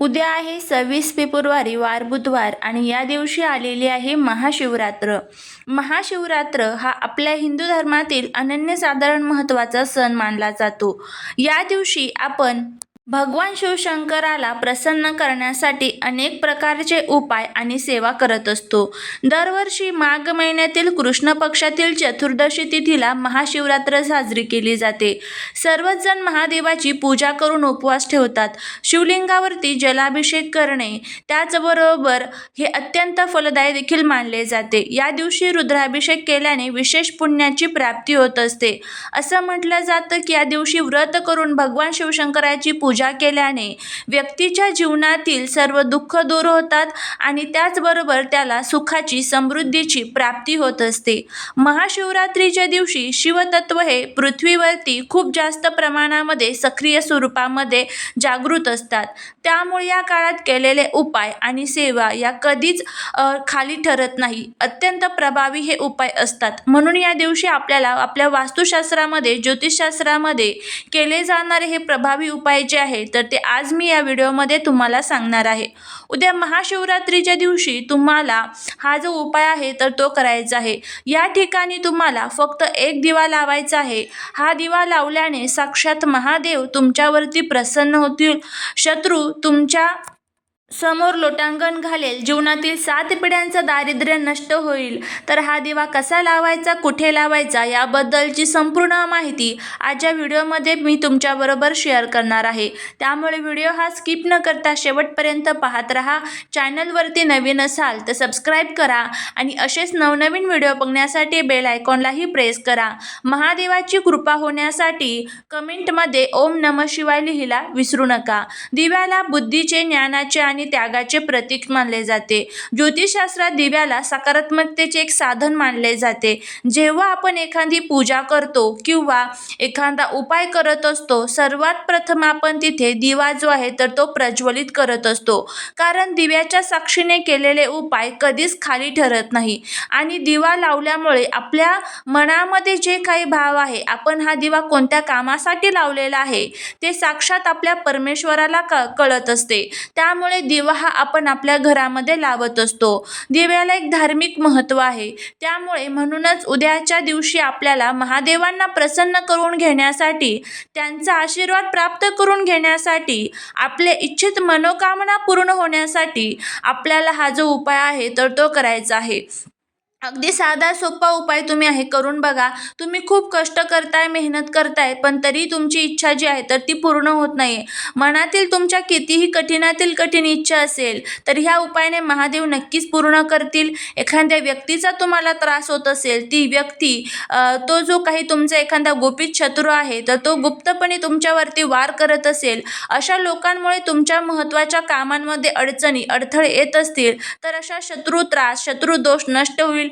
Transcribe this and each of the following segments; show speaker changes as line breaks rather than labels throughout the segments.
उद्या आहे सव्वीस फेब्रुवारी वार बुधवार आणि या दिवशी आलेली आहे महाशिवरात्र. महाशिवरात्र हा आपल्या हिंदू धर्मातील अनन्यसाधारण महत्त्वाचा सण मानला जातो. या दिवशी आपण भगवान शिवशंकराला प्रसन्न करण्यासाठी अनेक प्रकारचे उपाय आणि सेवा करत असतो. दरवर्षी माघ महिन्यातील कृष्ण पक्षातील चतुर्दशी तिथीला महाशिवरात्र साजरी केली जाते. सर्वच जण महादेवाची पूजा करून उपवास ठेवतात. शिवलिंगावरती जलाभिषेक करणे त्याचबरोबर हे अत्यंत फलदायी देखील मानले जाते. या दिवशी रुद्राभिषेक केल्याने विशेष पुण्याची प्राप्ती होत असते. असं म्हटलं जातं की या दिवशी व्रत करून भगवान शिवशंकराची पूजा पूजा केल्याने व्यक्तीच्या जीवनातील सर्व दुःख दूर होतात आणि त्याचबरोबर त्याला सुखाची समृद्धीची प्राप्ती होत असते. महाशिवरात्रीच्या दिवशी शिवतत्व हे पृथ्वीवरती खूप जास्त प्रमाणामध्ये सक्रिय स्वरूपामध्ये जागृत असतात. त्यामुळे या काळात केलेले उपाय आणि सेवा या कधीच खाली ठरत नाही. अत्यंत प्रभावी हे उपाय असतात. म्हणून या दिवशी आपल्याला आपल्या वास्तुशास्त्रामध्ये ज्योतिषशास्त्रामध्ये केले जाणारे हे प्रभावी उपाय जे आहे तर ते आज मी या व्हिडिओमध्ये तुम्हाला सांगणार आहे. उद्या महाशिवरात्रीच्या दिवशी तुम्हाला हा जो उपाय आहे तर तो करायचा आहे. या ठिकाणी तुम्हाला फक्त एक दिवा लावायचा आहे. हा दिवा लावल्याने साक्षात महादेव तुमच्यावरती प्रसन्न होतील. शत्रू तुमच्या समोर लोटांगण घालेल. जीवनातील सात पिढ्यांचं दारिद्र्य नष्ट होईल. तर हा दिवा कसा लावायचा कुठे लावायचा याबद्दलची संपूर्ण माहिती आजच्या व्हिडिओमध्ये मी तुमच्याबरोबर शेअर करणार आहे. त्यामुळे व्हिडिओ हा स्किप न करता शेवटपर्यंत पाहत राहा. चॅनलवरती नवीन असाल तर सबस्क्राईब करा आणि असेच नवनवीन व्हिडिओ बघण्यासाठी बेल आयकॉनलाही प्रेस करा. महादेवाची कृपा होण्यासाठी कमेंटमध्ये ओम नम शिवाय लिहिला विसरू नका. दिव्याला बुद्धीचे ज्ञानाचे आणि आणि त्यागाचे प्रतीक मानले जाते. ज्योतिषशास्त्रात दिव्याला सकारात्मकतेचे एक साधन मानले जाते. जेव्हा आपण एखादी पूजा करतो किंवा एखादा उपाय करत असतो सर्वात प्रथम आपण तिथे दिवा जो आहे तर तो प्रज्वलित करत असतो. कारण दिव्याच्या साक्षीने केलेले उपाय कधीच खाली ठरत नाही. आणि दिवा लावल्यामुळे आपल्या मनामध्ये जे काही भाव आहे आपण हा दिवा कोणत्या कामासाठी लावलेला आहे ते साक्षात आपल्या परमेश्वराला क कळत असते. त्यामुळे दिवा हा आपण आपल्या घरामध्ये लावत असतो. दिव्याला एक धार्मिक महत्त्व आहे. त्यामुळे म्हणूनच उद्याच्या दिवशी आपल्याला महादेवांना प्रसन्न करून घेण्यासाठी त्यांचा आशीर्वाद प्राप्त करून घेण्यासाठी आपले इच्छित मनोकामना पूर्ण होण्यासाठी आपल्याला हा जो उपाय आहे तर तो करायचा आहे. अगदी साधा सोपा उपाय तुम्ही आहे करून बघा. तुम्ही खूप कष्ट करताय मेहनत करताय पण तरी तुमची इच्छा जी आहे तर ती पूर्ण होत नाही मनातील तुमच्या कितीही कठीणातील कठीण इच्छा असेल तर ह्या उपायाने महादेव नक्कीच पूर्ण करतील. एखाद्या व्यक्तीचा तुम्हाला त्रास होत असेल ती व्यक्ती तो जो काही तुमचा एखादा गुपित शत्रू आहे तर तो गुप्तपणे तुमच्यावरती वार करत असेल अशा लोकांमुळे तुमच्या महत्त्वाच्या कामांमध्ये अडचणी अडथळे येत असतील तर अशा शत्रू त्रास शत्रू दोष नष्ट होईल.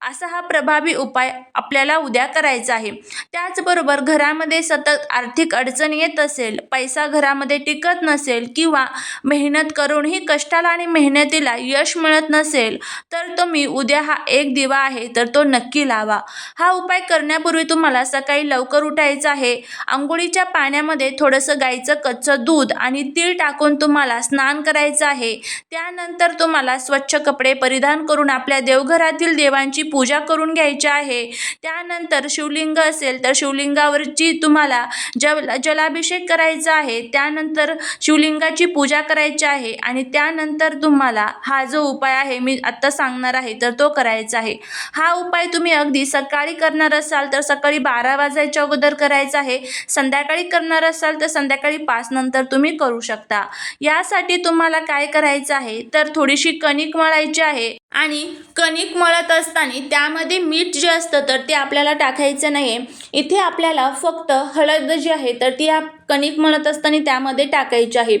असा हा प्रभावी उपाय आपल्याला उद्या करायचा आहे. त्याचबरोबर घरामध्ये सतत आर्थिक अडचण येत असेल पैसा घरामध्ये टिकत नसेल किंवा मेहनत करूनही कष्टाला आणि मेहनतीला यश मिळत नसेल तर तुम्ही उद्या हा एक दिवा आहे तर तो नक्की लावा. हा उपाय करण्यापूर्वी तुम्हाला सकाळी लवकर उठायचं आहे. आंघोळीच्या पाण्यामध्ये थोडंसं गाईचं कच्चं दूध आणि तीळ टाकून तुम्हाला स्नान करायचं आहे. त्यानंतर तुम्हाला स्वच्छ कपडे परिधान करून आपल्या देवघरातील देवांची पूजा करून घ्यायची आहे. त्यानंतर शिवलिंग असेल तर शिवलिंगावरची तुम्हाला जल जलाभिषेक करायचा आहे. त्यानंतर शिवलिंगाची पूजा करायची आहे आणि त्यानंतर तुम्हाला हा जो उपाय आहे मी आत्ता सांगणार आहे तर तो करायचा आहे. हा उपाय तुम्ही अगदी सकाळी करणार असाल तर सकाळी बारा वाजायच्या अगोदर करायचा आहे. संध्याकाळी करणार असाल तर संध्याकाळी पाच नंतर तुम्ही करू शकता. यासाठी तुम्हाला काय करायचं आहे? तर थोडीशी कणिक मळायची आहे. आणि कणिक मळत असताना त्यामध्ये मीठ जे असतं तर ते आपल्याला टाकायचं नाही आहे इथे आपल्याला फक्त हळद जी आहे तर ती आप कणिक म्हणत असताना त्यामध्ये टाकायची आहे.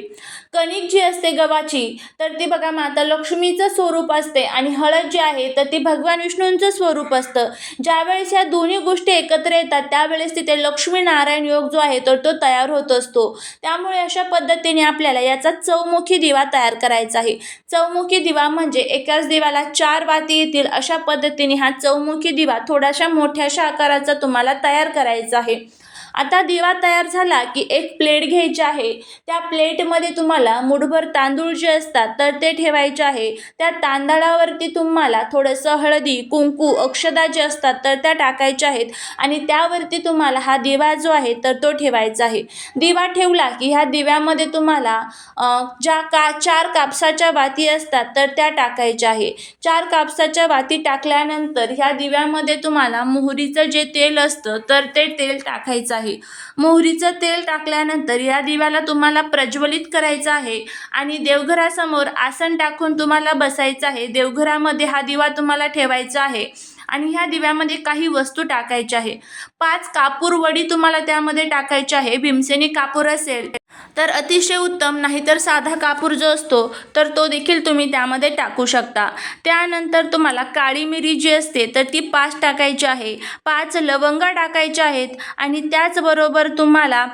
कणिक जी असते गव्हाची तर ती बघा माता लक्ष्मीचं स्वरूप असते आणि हळद जी आहे तर ती भगवान विष्णूंचं स्वरूप असतं. ज्यावेळेस या दोन्ही गोष्टी एकत्र येतात त्यावेळेस तिथे लक्ष्मी नारायण योग जो आहे तर तो तयार होत असतो. त्यामुळे अशा पद्धतीने आपल्याला याचा चौमुखी दिवा तयार करायचा आहे. चौमुखी दिवा म्हणजे एकाच दिवाला चार वाती येतील अशा पद्धतीने हा चौमुखी दिवा थोड्याशा मोठ्याशा आकाराचा तुम्हाला तयार करायचा आहे. आता दिवा तयार झाला की एक प्लेट घ्यायची आहे. त्या प्लेटमध्ये तुम्हाला मुठभर तांदूळ जे असतात तर ते ठेवायचे आहे. त्या तांदळावरती तुम्हाला थोडंसं हळदी कुंकू अक्षदा जे असतात तर त्या टाकायच्या आहेत. आणि त्यावरती तुम्हाला हा दिवा जो आहे तर तो ठेवायचा आहे. दिवा ठेवला की ह्या दिव्यामध्ये तुम्हाला ज्या का चार कापसाच्या वाती असतात तर त्या टाकायच्या आहे. चार कापसाच्या वाती टाकल्यानंतर ह्या दिव्यामध्ये तुम्हाला मोहरीचं जे तेल असतं तर ते तेल टाकायचं आहे. मोहरीचं तेल टाकल्यानंतर या दिव्याला तुम्हाला प्रज्वलित करायचं आहे आणि देवघरासमोर आसन टाकून तुम्हाला बसायचं आहे. देवघरामध्ये हा दिवा तुम्हाला ठेवायचा आहे आणि ह्या दिव्यामध्ये काही वस्तू टाकायच्या आहे. पाच कापूर वडी तुम्हाला त्यामध्ये टाकायची आहे. भीमसेनी कापूर असेल तर अतिशय उत्तम नाहीतर साधा कापूर जो असतो तर तो देखील तुम्ही त्यामध्ये टाकू शकता. त्यानंतर तुम्हाला काळी मिरी जी असते तर ती पाच टाकायची आहे. पाच लवंगा टाकायच्या आहेत आणि त्याचबरोबर तुम्हाला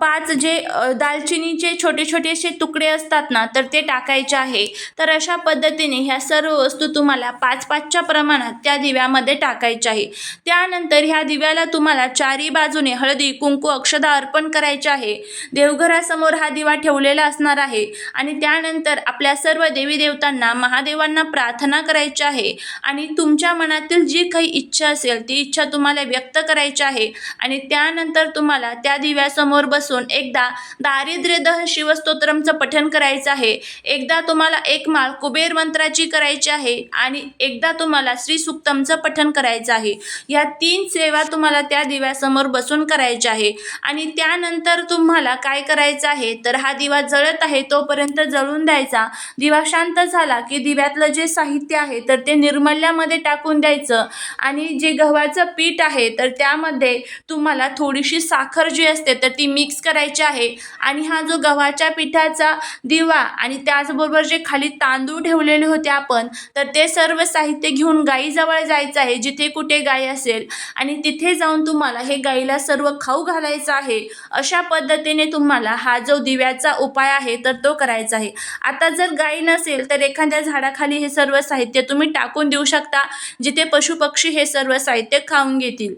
पाच जे दालचिनीचे छोटे छोटे असे तुकडे असतात ना तर ते टाकायचे आहे. तर अशा पद्धतीने ह्या सर्व वस्तू तुम्हाला पाच पाचच्या प्रमाणात त्या दिव्यामध्ये टाकायच्या आहे. त्यानंतर ह्या दिव्याला तुम्हाला चारी बाजूने हळदी कुंकू अक्षदा अर्पण करायचे आहे. देवघर घरासमोर हा दिवा ठेवलेला असणार आहे आणि त्यानंतर आपल्या सर्व देवी देवतांना महादेवांना प्रार्थना करायची आहे. आणि तुमच्या मनातील जी काही इच्छा असेल ती इच्छा तुम्हाला व्यक्त करायची आहे. आणि त्यानंतर तुम्हाला त्या दिव्यासमोर बसून एकदा दारिद्र्य दहन शिवस्तोत्रमचं पठण करायचं आहे. एकदा तुम्हाला एक माळ कुबेर मंत्राची करायची आहे आणि एकदा तुम्हाला श्री सुक्तमचं पठण करायचं आहे. या तीन सेवा तुम्हाला त्या दिव्यासमोर बसून करायच्या आहे. आणि त्यानंतर तुम्हाला काय करायचं करायचा आहे तर हा दिवा जळत आहे तोपर्यंत जळून द्यायचा. दिवा शांत झाला की दिव्यातलं जे साहित्य आहे तर ते निर्मल्यामध्ये टाकून द्यायचं. आणि जे गव्हाचं पीठ आहे तर त्यामध्ये तुम्हाला थोडीशी साखर जी असते तर ती मिक्स करायची आहे. आणि हा जो गव्हाच्या पिठाचा दिवा आणि त्याचबरोबर जे खाली तांदूळ ठेवलेले होते आपण तर ते सर्व साहित्य घेऊन गाईजवळ जायचं आहे जिथे कुठे गाय असेल. आणि तिथे जाऊन तुम्हाला हे गाईला सर्व खाऊ घालायचं आहे अशा पद्धतीने तुम्हाला तुम्हाला हा जो दिव्याचा उपाय आहे तर तो करायचा आहे. आता जर गाई नसेल तर एखाद्या झाडाखाली हे सर्व साहित्य तुम्ही टाकून देऊ शकता जिथे पशुपक्षी हे सर्व साहित्य खाऊन घेतील.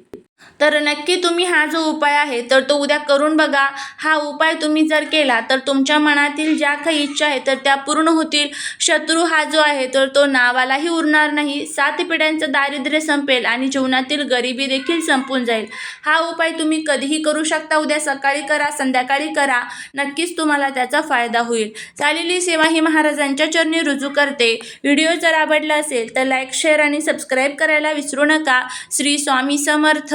तर नक्की तुम्ही हा जो उपाय आहे तर तो उद्या करून बघा. हा उपाय तुम्ही जर केला तर तुमच्या मनातील ज्या काही इच्छा आहे तर त्या पूर्ण होतील. शत्रू हा जो आहे तर तो नावालाही उरणार नाही. सात पिढ्यांचं दारिद्र्य संपेल आणि जीवनातील गरिबी देखील संपून जाईल. हा उपाय तुम्ही कधीही करू शकता. उद्या सकाळी करा संध्याकाळी करा. नक्कीच तुम्हाला त्याचा फायदा होईल. चालेली सेवा ही महाराजांच्या चरणी रुजू करते. व्हिडिओ जर आवडला असेल तर लाईक शेअर आणि सबस्क्राईब करायला विसरू नका. श्री स्वामी समर्थ.